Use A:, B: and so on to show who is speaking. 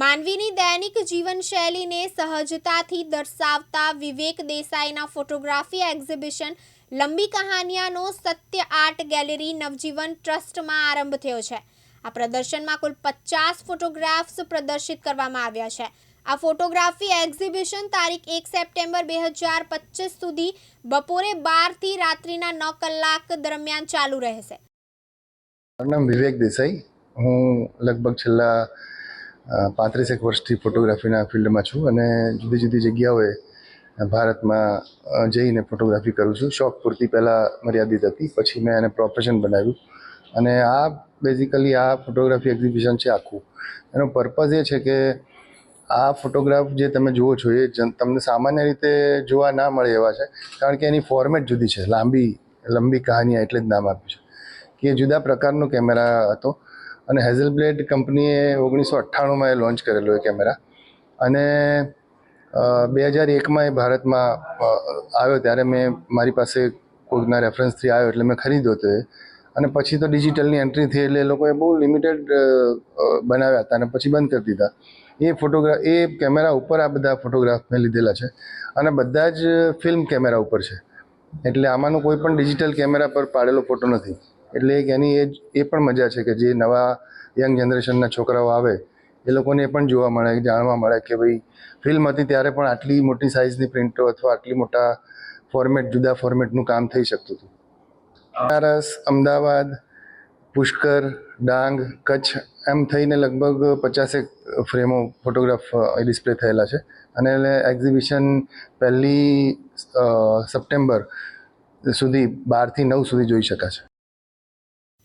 A: માનવીની દૈનિક જીવનશૈલીને સહજતાથી દર્શાવતા વિવેક દેસાઈના ફોટોગ્રાફી એક્ઝિબિશન લંબી કહાનિયાનો સત્ય આર્ટ ગેલેરી નવજીવન ટ્રસ્ટમાં આરંભ થયો છે. આ પ્રદર્શનમાં કુલ પચાસ ફોટોગ્રાફ્સ પ્રદર્શિત કરવામાં આવ્યા છે. આ ફોટોગ્રાફી એક્ઝિબિશન તારીખ એક સપ્ટેમ્બર બે હજાર પચીસ સુધી બપોરે બારથી રાત્રિના નવ કલાક દરમિયાન ચાલુ રહેશે.
B: મારું નામ વિવેક દેસાઈ. હું લગભગ છેલ્લા પાંત્રીસેક વર્ષથી ફોટોગ્રાફીના ફિલ્ડમાં છું અને જુદી જુદી જગ્યાઓએ ભારતમાં જઈને ફોટોગ્રાફી કરું છું. શોખ પૂરતી પહેલાં મર્યાદિત હતી, પછી મેં એને પ્રોફેશન બનાવ્યું. અને આ બેઝિકલી આ ફોટોગ્રાફી એક્ઝિબિશન છે આખું. એનો પર્પઝ એ છે કે આ ફોટોગ્રાફ જે તમે જુઓ છો એ તમને સામાન્ય રીતે જોવા ના મળે એવા છે, કારણ કે એની ફોર્મેટ જુદી છે. લાંબી, લંબી કહાની એટલે જ નામ આપ્યું છે. કે જુદા પ્રકારનો કેમેરા હતો. અને હેઝલબ્લેડ કંપનીએ ઓગણીસો અઠ્ઠાણુંમાં એ લોન્ચ કરેલો એ કેમેરા અને બે હજાર એકમાં એ ભારતમાં આવ્યો ત્યારે મેં મારી પાસે કોઈકના રેફરન્સથી આવ્યો એટલે મેં ખરીદ્યો હતો એ. અને પછી તો ડિજિટલની એન્ટ્રી થઈ એટલે એ લોકોએ બહુ લિમિટેડ બનાવ્યા હતા અને પછી બંધ કરી દીધા. એ ફોટોગ્રાફ એ કેમેરા ઉપર આ બધા ફોટોગ્રાફ મેં લીધેલા છે. અને બધા જ ફિલ્મ કેમેરા ઉપર છે. એટલે આમાંનો કોઈ પણ ડિજિટલ કેમેરા પર પાડેલો ફોટો નથી. એટલે એની એ એ પણ મજા છે કે જે નવા યંગ જનરેશનના છોકરાઓ આવે, એ લોકોને પણ જોવા મળે, જાણવા મળે કે ભાઈ ફિલ્મ હતી ત્યારે પણ આટલી મોટી સાઇઝની પ્રિન્ટો અથવા આટલી મોટા ફોર્મેટ જુદા ફોર્મેટનું કામ થઈ શકતું હતું. બનારસ, અમદાવાદ, પુષ્કર, ડાંગ, કચ્છ, એમ થઈને લગભગ પચાસેક ફ્રેમો ફોટોગ્રાફ ડિસ્પ્લે થયેલા છે. અને એક્ઝિબિશન પહેલી સપ્ટેમ્બર સુધી બારથી નવ સુધી જોઈ શકાશે.